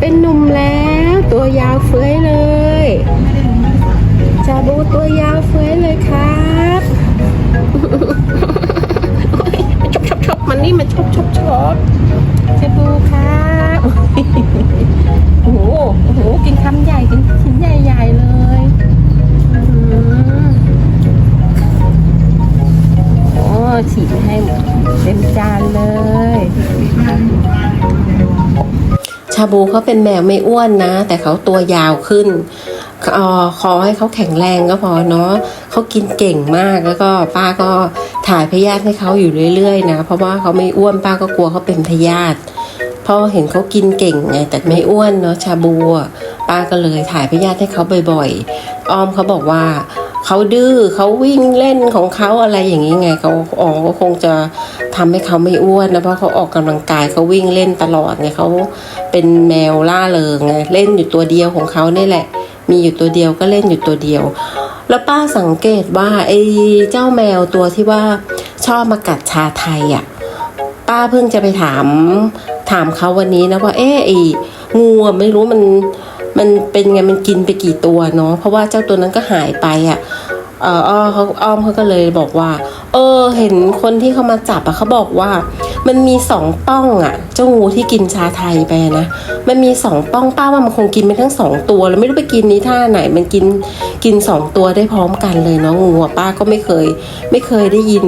เป็นหนุ่มแล้วตัวยาวเฟ้ยเลยชาบูตัวยาวเฟ้ยเลยครับชบชบชบมันนี่มาชบชบชบชาบูครับโอ้โหโอ้โหกินคำใหญ่กินชิ้นใหญ่ๆเลยอ๋อหือโอ้ฉีดให้เต็มจานเลยาบูเขาเป็นแมวไม่อ้วนนะ แต่เขาตัวยาวขึ้นอ่อขอให้เขาแข็งแรงก็พอเนาะเขากินเก่งมากแล้วก็ป้าก็ถ่ายพยาธิให้เขาอยู่เรื่อยๆนะ เพราะว่าเขาไม่อ้วนป้าก็กลัวเขาเป็นพยาธิพราะเห็นเขากินเก่งไงแต่ไม่อ้วนเนาะชาบูป้าก็เลยถ่ายพยาธิให้เขาบ่อยๆ อ้อมเขาบอกว่า เขาดื้อเขาวิ่งเล่นของเขาอะไรอย่างนี้ไงเขาอ๋อก็คงจะทำให้เขาไม่อ้วนนะเพราะเขาออกกำลังกายเขาวิ่งเล่นตลอดไงเขาเป็นแมวล่าเริงไงเล่นอยู่ตัวเดียวของเขานี่แหละ มีอยู่ตัวเดียวก็เล่นอยู่ตัวเดียว แล้วป้าสังเกตว่าไอ้เจ้าแมวตัวที่ว่าชอบมากัดชาไทยอะป้าเพิ่งจะไปถามถามเขาวันนี้นะว่าเอ๊ะไอ้งูไม่รู้มัน มันเป็นไงมันกินไปกี่ตัวเนาะเพราะว่าเจ้าตัวนั้นก็หายไปอะเอออ้อเขาอ้อมเขาก็เลยบอกว่า เออ เห็นคนที่เขามาจับอะเขาบอกว่า มันมีสองป้องอะเจ้างูที่กินชาไทยไปนะมันมีสองป้องป้าว่ามันคงกินไปทั้งสองตัวแล้วไม่รู้ไปกินนี้ท่าไหน มันกินกินสองตัวได้พร้อมกันเลยเนาะงูป้าก็ไม่เคย ไม่เคยได้ยิน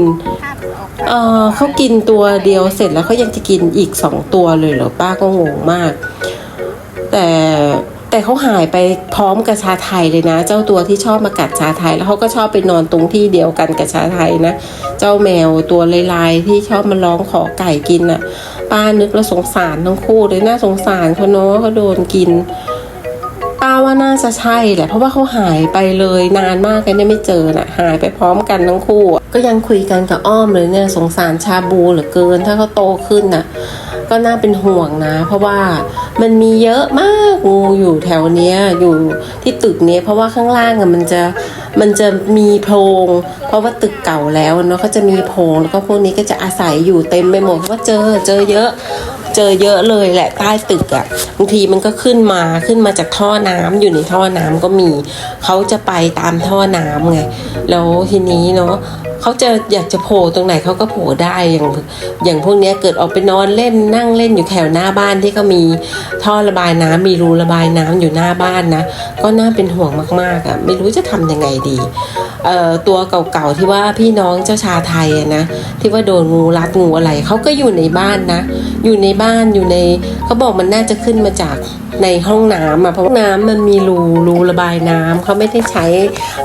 เออเขากินตัวเดียวเสร็จแล้วเขายังจะกินอีกสองตัวเลยเหรอป้าก็งงมาก แต่ แต่เขาหายไปพร้อมกับชาไทยเลยนะ เจ้าตัวที่ชอบมากัดชาไทย แล้วเขาก็ชอบไปนอนตรงที่เดียวกันกับชาไทยนะ เจ้าแมวตัวลายๆที่ชอบมาร้องขอไก่กินน่ะ ป้านึกแล้วสงสารทั้งคู่เลยน่าสงสารเขาเนาะเขาโดนกินป้าว่าน่าจะใช่แหละเพราะว่าเขาหายไปเลยนานมากเลยเนี่ยไม่เจอน่ะ หายไปพร้อมกันทั้งคู่ ก็ยังคุยกันกับอ้อมเลยเนี่ยสงสารชาบูเหลือเกิน ถ้าเขาโตขึ้นน่ะ ก็น่าเป็นห่วงนะ เพราะว่ามันมีเยอะมากงูอยู่แถวเนี้ยอยู่ที่ตึกเนี้ยเพราะว่าข้างล่างอะมันจะมันจะมีโพรงเพราะว่าตึกเก่าแล้วเนาะก็จะมีโพรงแล้วก็พวกนี้ก็จะอาศัยอยู่เต็มไปหมดเพราะว่าเจอเจอเยอะเจอเยอะเลยแหละใต้ตึกอะ่ะบางทีมันก็ขึ้นมาขึ้นมาจากท่อน้ำอยู่ในท่อน้ำก็มี เขาจะไปตามท่อน้ำไงแล้วทีนี้เนาะ เขาจะอยากจะโผล่ตรงไหนเขาก็โผล่ได้อย่างอย่างพวกนี้เกิดออกไปนอนเล่นนั่งเล่นอยู่แถวหน้าบ้านที่ก็มีท่อระบายน้ำมีรูระบายน้ำอยู่หน้าบ้านนะก็น่าเป็นห่วงมากๆอะ่ะไม่รู้จะทำยังไงดี ตัวเก่าๆที่ว่าพี่น้องเจ้าชาไทยนะที่ว่าโดนงูรัดงูอะไรเขาก็อยู่ในบ้านนะ อยู่ในบ้านอยู่ในเขาบอกมันน่าจะขึ้นมาจากในห้องน้ำอะเพราะน้ำมันมีรูรูระบายน้ำเขาไม่ได้ใช้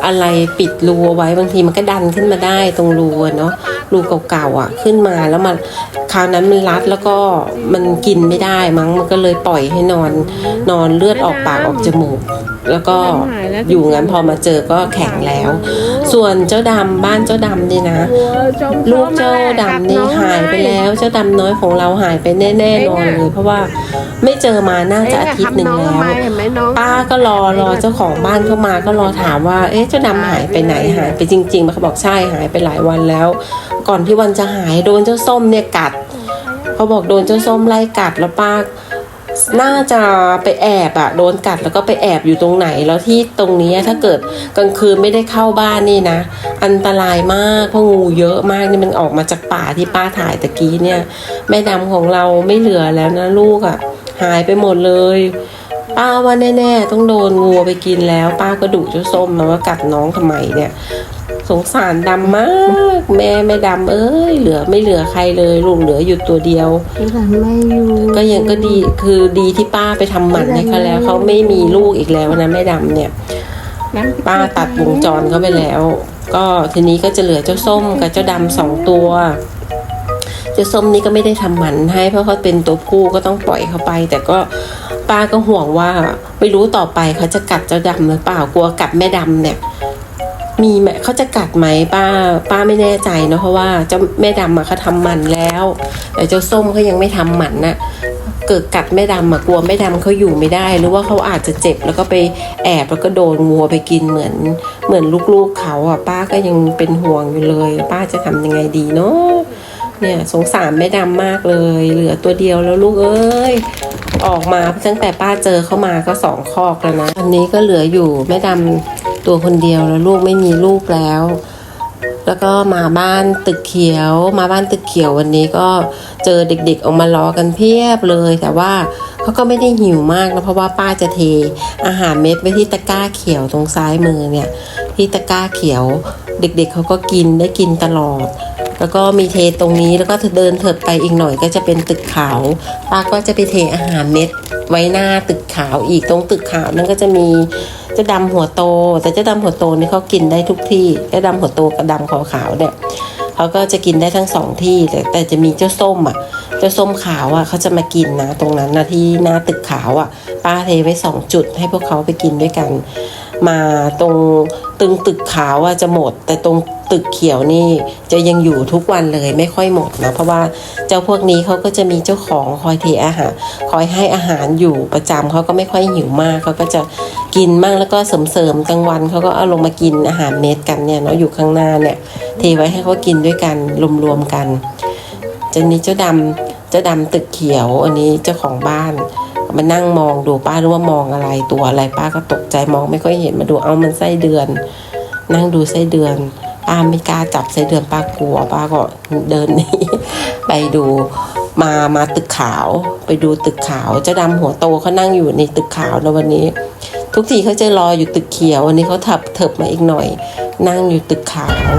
อะไรปิดรูเอาไว้บางทีมันก็ดันขึ้นมาได้ตรงรูเนาะรูเก่าๆอะขึ้นมาแล้วมันคราวนั้นมันรัดแล้วก็มันกินไม่ได้มั้งมันก็เลยปล่อยให้นอนนอนเลือดออกปากออกจมูก แล้วก็อยู่งั้นพอมาเจอก็แข็งแล้ว ส่วนเจ้าดำบ้านเจ้าดำนี่นะ ลูกเจ้าดำนี่หายไปแล้ว เจ้าดำน้อยของเราหายไปแน่ๆนอนเลยเพราะว่าไม่เจอมาน่าจะอาทิตย์หนึ่งแล้วป้าก็รอรอเจ้าของบ้านเข้ามาก็รอถามว่า เอ๊ะเจ้าดำหายไปไหนหายไปจริงๆเขาบอกใช่หายไปหลายวันแล้ว ก่อนที่วันจะหายโดนเจ้าส้มเนี่ยกัดเขาบอกโดนเจ้าส้มไล่กัดแล้วป้า น่าจะไปแอบอะโดนกัดแล้วก็ไปแอบอยู่ตรงไหน แล้วที่ตรงนี้ถ้าเกิดกลางคืนไม่ได้เข้าบ้านนี่นะ อันตรายมากเพราะงูเยอะมากนี่มันออกมาจากป่าที่ป้าถ่ายตะกี้เนี่ย แม่ดำของเราไม่เหลือแล้วนะลูกอะหายไปหมดเลย ป้าว่าแน่ ๆ ต้องโดนงูไปกินแล้ว ป้าก็ดุเจ้าส้มนะว่ากัดน้องทำไมเนี่ย สงสารดำมาก แม่แม่ดำเอ้ยเหลือไม่เหลือใครเลยลูกเหลืออยู่ตัวเดียวไม่อยู่ก็ยังก็ดีคือดีที่ป้าไปทำหมันให้เขาแล้วเขาไม่มีลูกอีกแล้วนะแม่ดำเนี่ย ป้าตัดวงจรเขาไปแล้ว ก็ทีนี้ก็จะเหลือเจ้าส้มกับเจ้าดำสองตัว เจ้าส้มนี่ก็ไม่ได้ทำหมันให้เพราะเขาเป็นตัวผู้ก็ต้องปล่อยเขาไป แต่ก็ป้าก็ห่วงว่าไม่รู้ต่อไปเขาจะกัดเจ้าดำหรือเปล่ากลัวกัดแม่ดำเนี่ย มีไหมเขาจะกัดไหมป้า ป้าไม่แน่ใจเนอะเพราะว่าเจ้าแม่ดำอะเขาทำหมันแล้ว แต่เจ้าส้มเขายังไม่ทำหมันน่ะเกิดกัดแม่ดำอะกลัวแม่ดำเขาอยู่ไม่ได้ หรือว่าเขาอาจจะเจ็บแล้วก็ไปแอบแล้วก็โดนงัวไปกินเหมือนเหมือนลูกๆเขาอะป้าก็ยังเป็นห่วงอยู่เลย ป้าจะทำยังไงดีเนาะเนี่ยสงสารแม่ดำมากเลย เหลือตัวเดียวแล้วลูกเอ้ยออกมาตั้งแต่ป้าเจอเข้ามาก็สองคอกแล้วนะอันนี้ก็เหลืออยู่แม่ดำ ตัวคนเดียวแล้วลูกไม่มีลูกแล้ว แล้วก็มาบ้านตึกเขียว มาบ้านตึกเขียววันนี้ก็เจอเด็กๆออกมารอกันเพียบเลย แต่ว่าเขาก็ไม่ได้หิวมากนะเพราะว่าป้าจะเทอาหารเม็ดไว้ที่ตะกร้าเขียวตรงซ้ายมือเนี่ยที่ตะกร้าเขียว เด็กๆเขาก็กินได้กินตลอด แล้วก็มีเทตรงนี้แล้วก็เดินเถิดไปอีกหน่อยก็จะเป็นตึกขาวป้าก็จะไปเทอาหารเม็ดไว้หน้าตึกขาวอีกตรงตึกขาวนั่นก็จะมีเจ้าดำหัวโต แต่เจ้าดำหัวโตนี่เขากินได้ทุกที่เจ้าดำหัวโตกับดำขาวขาวๆเนี่ยเขาก็จะกินได้ทั้งสองที่แต่แต่จะมีเจ้าส้มอะเจ้าส้มขาวอะเขาจะมากินนะตรงนั้นนะที่หน้าตึกขาวอะป้าเทไว้สองจุดให้พวกเขาไปกินด้วยกัน มาตรงตึงตึกขาวอะจะหมด แต่ตรงตึกเขียวนี่จะยังอยู่ทุกวันเลยไม่ค่อยหมดนะเพราะว่าเจ้าพวกนี้เขาก็จะมีเจ้าของคอยเทอาหารคอยให้อาหารอยู่ประจำเขาก็ไม่ค่อยหิวมากเขาก็จะกินมั่งแล้วก็เสริมๆกลางวันเขาก็เอาลงมากินอาหารเม็ดกันเนี่ยเนาะอยู่ข้างหน้าเนี่ยเทไว้ให้เขากินด้วยกันรวมๆกันจะนี้เจ้าดำเจ้าดำตึกเขียวอันนี้เจ้าของบ้าน มานั่งมองดูป้ารู้ว่ามองอะไรตัวอะไรป้าก็ตกใจมองไม่ค่อยเห็นมาดูเอามันไส้เดือน นั่งดูไส้เดือนป้าไม่กล้าจับไส้เดือนป้ากลัวป้าก็เดินหนีไปดูมามาตึกขาว ไปดูตึกขาวเจ้าดำหัวโตเขานั่งอยู่ในตึกขาวนะวันนี้ ทุกทีเขาจะรออยู่ตึกเขียววันนี้เขาถับเถิบมาอีกหน่อย นั่งอยู่ตึกขาว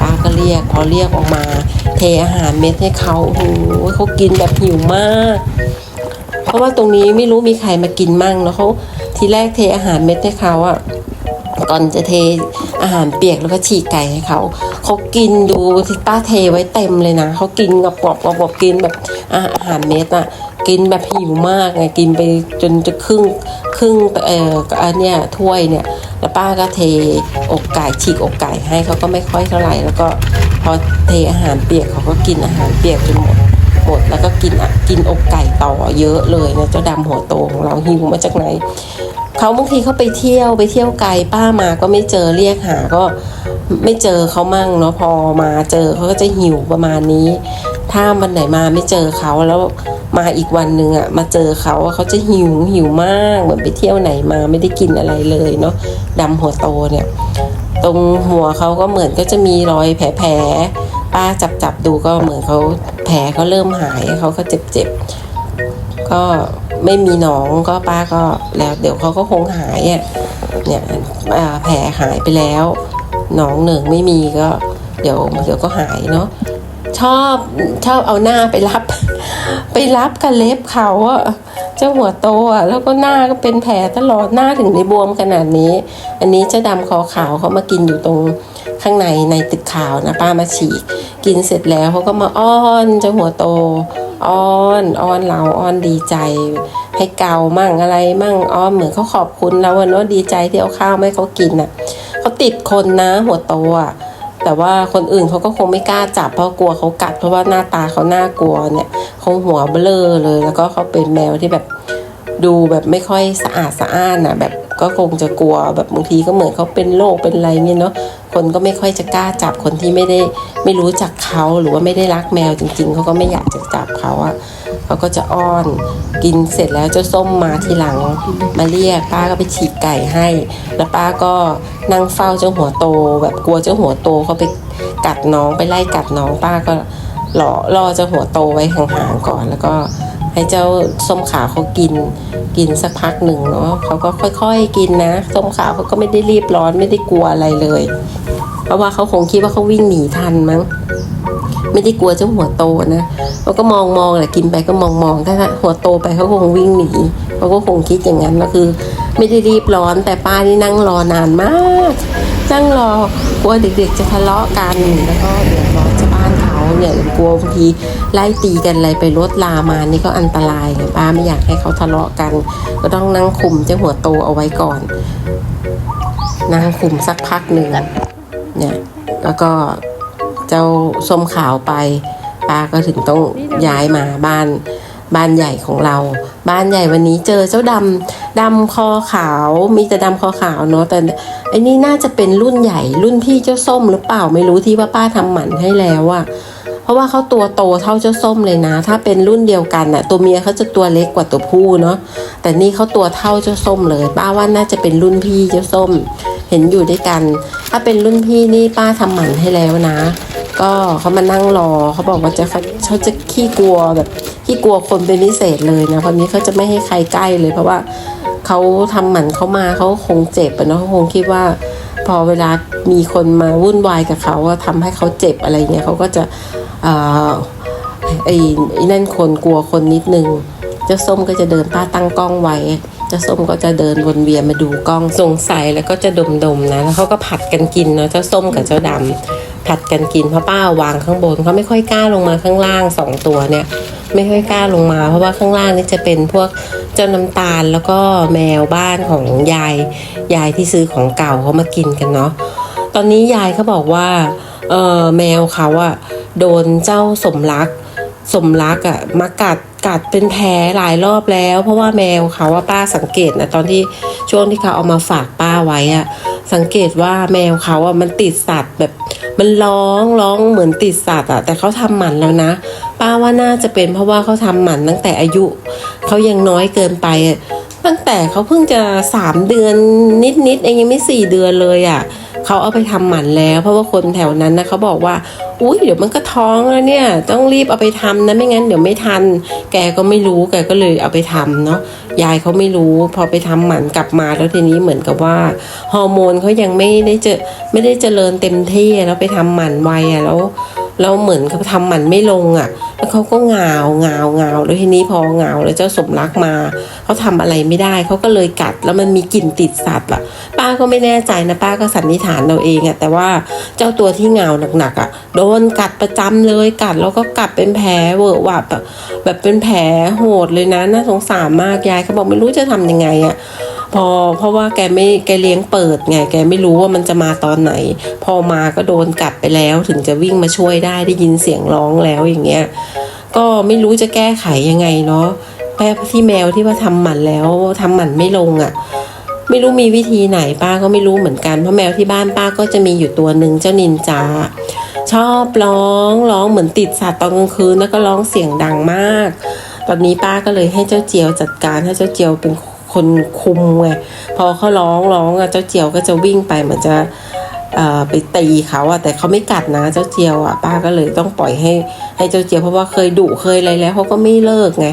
ป้าก็เรียกพอเรียกออกมา เทอาหารเม็ดให้เขาโอ้โหเขากินแบบหิวมาก เพราะว่าตรงนี้ไม่รู้มีใครมากินมั่งแล้วเขาทีแรกเทอาหารเม็ดให้เขาอะก่อนจะเทอาหารเปียกแล้วก็ฉีกไก่ให้เขาเขากินดูที่ป้าเทไว้เต็มเลยนะเขากินกับกรอบกรอบกินแบบอาหารเม็ดอะกินแบบหิวมากไงกินไปจนจะครึ่งครึ่งเอ่ออันเนี้ยถ้วยเนี่ย แล้วป้าก็เทอกไก่ฉีกอกไก่ให้เขาก็ไม่ค่อยเท่าไหร่ แล้วก็พอเทอาหารเปียกเขาก็กินอาหารเปียกจนหมด หมดแล้วก็กินอะกินอกไก่ต่อเยอะเลยนะเจ้าดำหัวโตของเราหิวมาจากไหนเขาบางทีเขาไปเที่ยวไปเที่ยวไกลป้ามาก็ไม่เจอเรียกหาก็ไม่เจอเขามั่งเนาะพอมาเจอเขาก็จะหิวประมาณนี้ ถ้าวันไหนมาไม่เจอเขาแล้วมาอีกวันหนึ่งอะมาเจอเขาเขาจะหิวหิวมากเหมือนไปเที่ยวไหนมาไม่ได้กินอะไรเลยเนาะดำหัวโตเนี่ย ตรงหัวเขาก็เหมือนก็จะมีรอยแผลๆ ป้าจับจับดูก็เหมือนเขาแผลเขาเริ่มหายเขาก็เจ็บเจ็บก็ไม่มีหนองก็ป้าก็แล้ว เดี๋ยวเขาก็คงหายอะเนี่ยแผลหายไปแล้วหนองหนึ่งไม่มีก็ เดี๋ยวเดี๋ยวก็หายเนาะชอบชอบเอาหน้าไปรับ ไปรับกับเล็บเขาอะเจ้าหัวโตอะแล้วก็หน้าก็เป็นแผลตลอดหน้าถึงในบวมขนาดนี้ อันนี้เจ้าดำคอขาวเขามากินอยู่ตรง ข้างในในตึกขาวนะป้ามาฉีกกินเสร็จแล้วเขาก็มาอ้อนเจ้าหัวโตอ้อนอ้อนเราอ้อนดีใจ ให้เกามั่งอะไรมั่งอ้อนเหมือนเขาขอบคุณเราเนาะดีใจที่เอาข้าวมาให้เขากินอะเขาติดคนนะหัวโตอะแต่ว่าคนอื่นเขาก็คงไม่กล้าจับเพราะกลัวเขากัดเพราะว่าหน้าตาเขาน่ากลัวเนี่ยเขาหัวเบลอเลย แล้วก็เขาเป็นแมวที่แบบดูแบบไม่ค่อยสะอาดสะอ้านนะแบบก็คงจะกลัวแบบบางทีก็เหมือนเขาเป็นโรคเป็นอะไรเนี่ยเนาะ คนก็ไม่ค่อยจะกล้าจับคนที่ไม่ได้ไม่รู้จักเขาหรือว่าไม่ได้รักแมวจริง ๆเขาก็ไม่อยากจะจับเขาอะเขาก็จะอ้อนกินเสร็จแล้วเจ้าส้มมาทีหลังมาเรียกป้าก็ไปฉีกไก่ให้ แล้วป้าก็นั่งเฝ้าเจ้าหัวโต แบบกลัวเจ้าหัวโตเขาไปกัดน้องไปไล่กัดน้องป้าก็หล่อล่อเจ้าหัวโตไว้ห่างๆก่อนแล้วก็ ให้เจ้าส้มขาวเขากิน กินสักพักหนึ่งเนาะเขาก็ค่อยๆกินนะ ส้มขาวเขาก็ไม่ได้รีบร้อนไม่ได้กลัวอะไรเลย เพราะว่าเขาคงคิดว่าเขาวิ่งหนีทันมั้งไม่ได้กลัวเจ้าหัวโตนะเขาก็มองมองแหละกินไปก็มองมองถ้าหัวโตไปเขาคงวิ่งหนีเขาก็คงคิดอย่างนั้นก็คือ ไม่ได้รีบร้อนแต่ป้านี่นั่งรอนานมาก นั่งรอกลัวเด็กๆจะทะเลาะกันแล้วก็เดือดร้อนาเขาเนี่ยกลัวบางทีไล่ตีกันอะไรไปรถลามานี่ก็อันตรายไงป้าไม่อยากให้เขาทะเลาะกัน ก็ต้องนั่งคุมเจ้าหัวโตเอาไว้ก่อน นั่งคุมสักพักหนึ่งเนี่ยแล้วก็เจ้าส้มขาวไปป้าก็ถึงต้องย้ายมาบ้าน บ้านใหญ่ของเรา บ้านใหญ่วันนี้เจอเจ้าดำดำคอขาวมีแต่ดำคอขาวเนาะแต่ไอ้นี่น่าจะเป็นรุ่นใหญ่รุ่นพี่เจ้าส้มหรือเปล่าไม่รู้ที่ว่าป้าทำหมันให้แล้วอะ เพราะว่าเขาตัวโตเท่าเจ้าส้มเลยนะ ถ้าเป็นรุ่นเดียวกันน่ะ ตัวเมียเขาจะตัวเล็กกว่าตัวผู้เนาะแต่นี่เขาตัวเท่าเจ้าส้มเลย ป้าว่าน่าจะเป็นรุ่นพี่เจ้าส้ม เห็นอยู่ด้วยกัน ถ้าเป็นรุ่นพี่นี่ป้าทำหมันให้แล้วนะ ก็เขามานั่งรอเขาบอกว่าจะเขาจะขี้กลัวแบบขี้กลัวคนเป็นพิเศษเลยนะเพราะนี้เขาจะไม่ให้ใครใกล้เลย เพราะว่าเขาทำหมันเขามาเขาคงเจ็บนะเขาคงคิดว่า พอเวลามีคนมาวุ่นวายกับเขาอะทำให้เขาเจ็บอะไรเงี้ยเขาก็จะไอ้ไอ้นั่นคนกลัวคนนิดนึงเจ้าส้มก็จะเดินป้าตั้งกล้องไว้เจ้าส้มก็จะเดินวนเวียนมาดูกล้องสงสัยแล้วก็จะดมๆนะแล้วเขาก็ผัดกันกินเนาะเจ้าส้มกับเจ้าดำผัดกันกินเพราะป้าวางข้างบนเขาไม่ค่อยกล้าลงมาข้างล่างสองตัวเนี่ย ไม่ค่อยกล้าลงมา เพราะว่าข้างล่างนี่จะเป็นพวก เจ้าน้ำตาลแล้วก็แมวบ้านของยายยายที่ซื้อของเก่าเขามากินกันเนาะตอนนี้ยายเขาบอกว่าเออแมวเขาอะโดนเจ้าสมรัก สมรักอะมากัดกัดเป็นแผลหลายรอบแล้ว เพราะว่าแมวเขาว่าป้าสังเกตนะตอนที่ช่วงที่เขาเอามาฝากป้าไว้อะ สังเกตว่าแมวเขาอะมันติดสัตว์แบบ มันร้องร้องเหมือนติดสัตว์อะแต่เขาทำหมันแล้วนะ ป้าว่าน่าจะเป็นเพราะว่าเขาทำหมันตั้งแต่อายุเขายังน้อยเกินไป ตั้งแต่เขาเพิ่งจะสามเดือนนิดๆเองยังไม่สี่เดือนเลยอะ เขาเอาไปทำหมันแล้ว เพราะว่าคนแถวนั้นนะเขาบอกว่า อุ้ยเดี๋ยวมันก็ท้องแล้วเนี่ย ต้องรีบเอาไปทำนะไม่งั้นเดี๋ยวไม่ทัน แกก็ไม่รู้แกก็เลยเอาไปทำเนาะยายเขาไม่รู้ พอไปทำหมันกลับมาแล้วทีนี้เหมือนกับว่าฮอร์โมนเขายังไม่ได้เจอไม่ได้เจริญเต็มที่แล้วไปทำหมันไวอะแล้ว แล้วเหมือนเขาทำหมันไม่ลงอะแล้วเขาก็เหงาเหงาเหงาแล้วทีนี้พอเหงาแล้วเจ้าสมรักมา เขาทำอะไรไม่ได้เขาก็เลยกัด แล้วมันมีกลิ่นติดสัตว์อะป้าก็ไม่แน่ใจนะป้าก็สันนิษฐานเราเองอะแต่ว่าเจ้าตัวที่เหงาหนักๆอะโดนกัดประจำเลยกัดแล้วก็กัดเป็นแผลเวอะหวะแบบแบบเป็นแผลโหดเลยนะน่าสงสารมากยายเขาบอกไม่รู้จะทำยังไงอะ พอเพราะว่าแกไม่แกเลี้ยงเปิดไงแกไม่รู้ว่ามันจะมาตอนไหน พอมาก็โดนกัดไปแล้วถึงจะวิ่งมาช่วยได้ได้ยินเสียงร้องแล้วอย่างเงี้ยก็ไม่รู้จะแก้ไขยังไงเนาะแพ้ที่แมวที่ว่าทำหมันแล้วทำหมันไม่ลงอะ่ะ ไม่รู้มีวิธีไหนป้าก็ไม่รู้เหมือนกันเพราะแมวที่บ้านป้าก็จะมีอยู่ตัวหนึ่งเจ้านินจาชอบร้องร้องเหมือนติดสัตว์ตอนกลางคืนแล้วก็ร้องเสียงดังมาก ตอนนี้ป้าก็เลยให้เจ้าเจียวจัดการให้เจ้าเจียวเป็นค คนคุมไงพอเขาร้องร้องอะเจ้าเจียวก็จะวิ่งไปเหมือนจะไปตีเขาอะแต่เขาไม่กัดนะเจ้าเจียวอะป้าก็เลยต้องปล่อยให้ให้เจ้าเจียวเพราะว่าเคยดุเคยอะไรแล้วเขาก็ไม่เลิกไง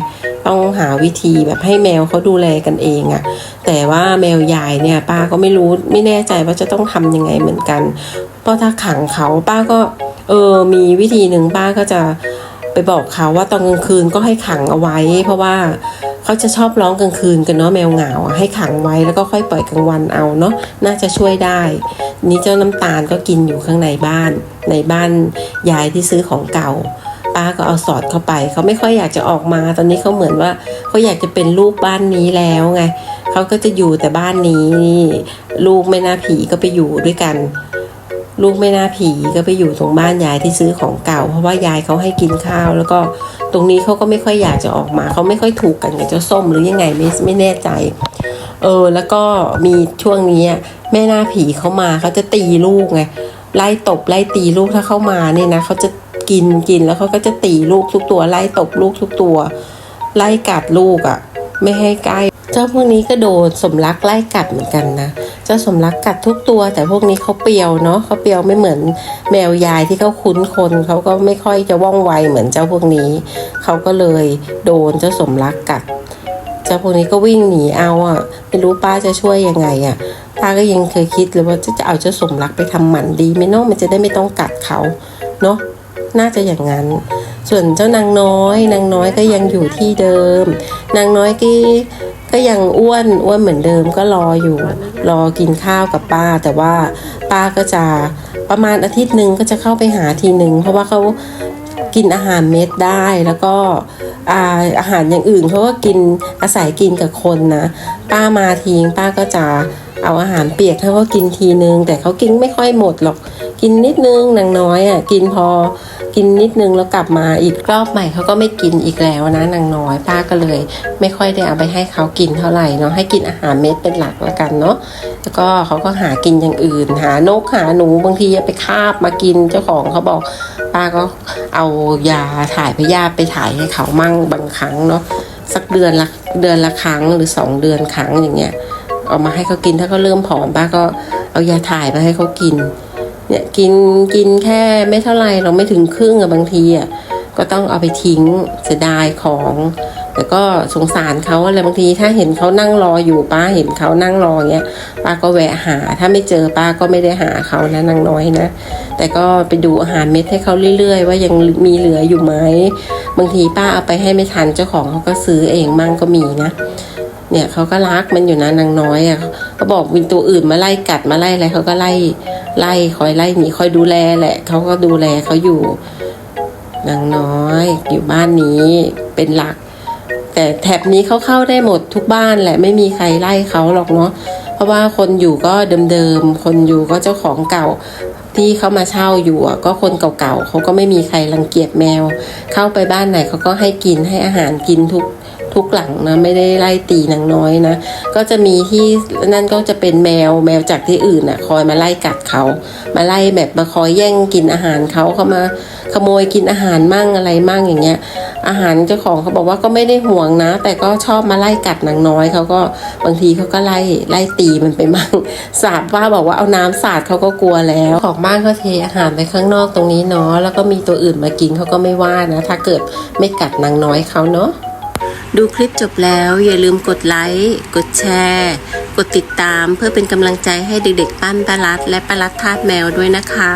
ต้องหาวิธีแบบให้แมวเขาดูแลกันเองอะแต่ว่าแมวยายเนี่ย ป้าก็ไม่รู้ไม่แน่ใจว่าจะต้องทำยังไงเหมือนกัน เพราะถ้าขังเขาป้าก็เออมีวิธีหนึ่งป้าก็จะไปบอกเขาว่าตอนกลางคืนก็ให้ขังเอาไว้ เพราะว่า เขาจะชอบร้องกลางคืนกันเนาะแมวเหงาให้ขังไว้แล้วก็ค่อยปล่อยกลางวันเอาเนาะน่าจะช่วยได้ นี่เจ้าน้ำตาลก็กินอยู่ข้างในบ้าน ในบ้านยายที่ซื้อของเก่าป้าก็เอาสอดเข้าไป เขาไม่ค่อยอยากจะออกมา ตอนนี้เขาเหมือนว่าเขาอยากจะเป็นลูกบ้านนี้แล้วไงเขาก็จะอยู่แต่บ้านนี้นี่ลูกแม่นาผีก็ไปอยู่ด้วยกัน ลูกแม่น่าผีก็ไปอยู่ตรงบ้านยายที่ซื้อของเก่า เพราะว่ายายเขาให้กินข้าว แล้วก็ตรงนี้เขาก็ไม่ค่อยอยากจะออกมาเขาไม่ค่อยถูกกันกับเจ้าส้มหรือยังไงไม่ไม่แน่ใจ เออแล้วก็มีช่วงนี้แม่หน้าผีเขามาเขาจะตีลูกไงไล่ตบไล่ตีลูกถ้าเข้ามาเนี่ยนะเขาจะกินกินแล้วเขาก็จะตีลูกทุกตัว ไล่ตบลูกทุกตัว ไล่กัดลูกอะ่ะ ไม่ให้ใกล้ เจ้าพวกนี้ก็โดนสมรักไล่กัดเหมือนกันนะ เจ้าสมรักกัดทุกตัว แต่พวกนี้เขาเปียวเนาะเขาเปียวไม่เหมือนแมวยายที่เขาคุ้นคนเขาก็ไม่ค่อยจะว่องไวเหมือนเจ้าพวกนี้ เขาก็เลยโดนเจ้าสมรักกัด เจ้าพวกนี้ก็วิ่งหนีเอาอะไม่รู้ป้าจะช่วยยังไงอะป้าก็ยังเคยคิดเลยว่าจะจะเอาเจ้าสมรักไปทำหมันดีไหมเนาะมันจะได้ไม่ต้องกัดเขาเนาะน่าจะอย่างนั้น ส่วนเจ้านางน้อย นางน้อยก็ยังอยู่ที่เดิม นางน้อยก็ ก็ยังอ้วนอ้วนเหมือนเดิมก็รออยู่ รอกินข้าวกับป้า แต่ว่าป้าก็จะประมาณอาทิตย์หนึ่งก็จะเข้าไปหาทีหนึ่งเพราะว่าเขากินอาหารเม็ดได้แล้วก็อาอาหารอย่างอื่นเขาก็กินอาศัยกินกับคนนะ ป้ามาทิ้งป้าก็จะเอาอาหารเปียกให้เขากินทีนึง แต่เขากินไม่ค่อยหมดหรอก กินนิดนึงนางน้อยอะกินพอกินนิดนึงแล้วกลับมาอีกรอบใหม่เขาก็ไม่กินอีกแล้วนะนางน้อยป้าก็เลย ไม่ค่อยได้เอาไปให้เขากินเท่าไหร่เนาะให้กินอาหารเม็ดเป็นหลักละกันเนาะแล้วก็เขาก็หากินอย่างอื่น หานกหาหนูบางทีไปคาบมากินเจ้าของเขาบอกป้าก็เอายาถ่ายพยาธิไปถ่ายให้เขามั่งบางครั้งเนาะสักเดือนละเดือนละครั้งหรือสองเดือนครั้งอย่างเงี้ยเอามาให้เขากินถ้าเขาเริ่มผอมป้าก็เอายาถ่ายมาให้เขากิน เนี่ยกินกินแค่ไม่เท่าไรเราไม่ถึงครึ่งอะบางทีอะก็ต้องเอาไปทิ้งเสียดายของ แต่ก็สงสารเขาอะไรบางทีถ้าเห็นเขานั่งรออยู่ป้าเห็นเขานั่งรอเงี้ยป้าก็แวะหา ถ้าไม่เจอป้าก็ไม่ได้หาเขานะนางน้อยนะ แต่ก็ไปดูอาหารเม็ดให้เขาเรื่อยๆ ว่ายังมีเหลืออยู่ไหมบางทีป้าเอาไปให้ไม่ทันเจ้าของเขาก็ซื้อเองมั่งก็มีนะเนี่ยเขาก็รักมันอยู่นะนางน้อยอะเขาบอกมีตัวอื่นมาไล่กัดมาไล่อะไรเขาก็ไล่ ไล่คอยไล่หนีคอยดูแลแหละเขาก็ดูแลเขาอยู่นางน้อยอยู่บ้านนี้เป็นหลัก แต่แถบนี้เขาเข้าได้หมดทุกบ้านแหละไม่มีใครไล่เขาหรอกเนาะเพราะว่าคนอยู่ก็เดิมๆคนอยู่ก็เจ้าของเก่าที่เขามาเช่าอยู่ก็คนเก่าๆเขาก็ไม่มีใครรังเกียจแมว เข้าไปบ้านไหนเขาก็ให้กินให้อาหารกินทุก ทุกหลังนะไม่ได้ไล่ตีนางน้อยนะก็จะมีที่นั่นก็จะเป็นแมวแมวจากที่อื่นอะ คอยมาไล่กัดเขามาไล่แบบมาคอยแย่งกินอาหารเขาเขามาขโมยกินอาหารมั่งอะไรมั่งอย่างเงี้ย อาหารเจ้าของเขาบอกว่าก็ไม่ได้ห่วงนะ แต่ก็ชอบมาไล่กัดนางน้อยเขาก็บางทีเขาก็ไล่ไล่ตีมันไปมั่งสาดว่าบอกว่าเอาน้ำสาดเขาก็กลัวแล้วของบ้านเขาเทอาหารไปข้างนอกตรงนี้เนาะแล้วก็มีตัวอื่นมากินเขาก็ไม่ว่านะ ถ้าเกิดไม่กัดนางน้อยเขาเนาะ ดูคลิปจบแล้วอย่าลืมกดไลค์กดแชร์ กดติดตามเพื่อเป็นกำลังใจให้เด็กๆ ปั้นปลารัดและปลารัดทาดแมวด้วยนะคะ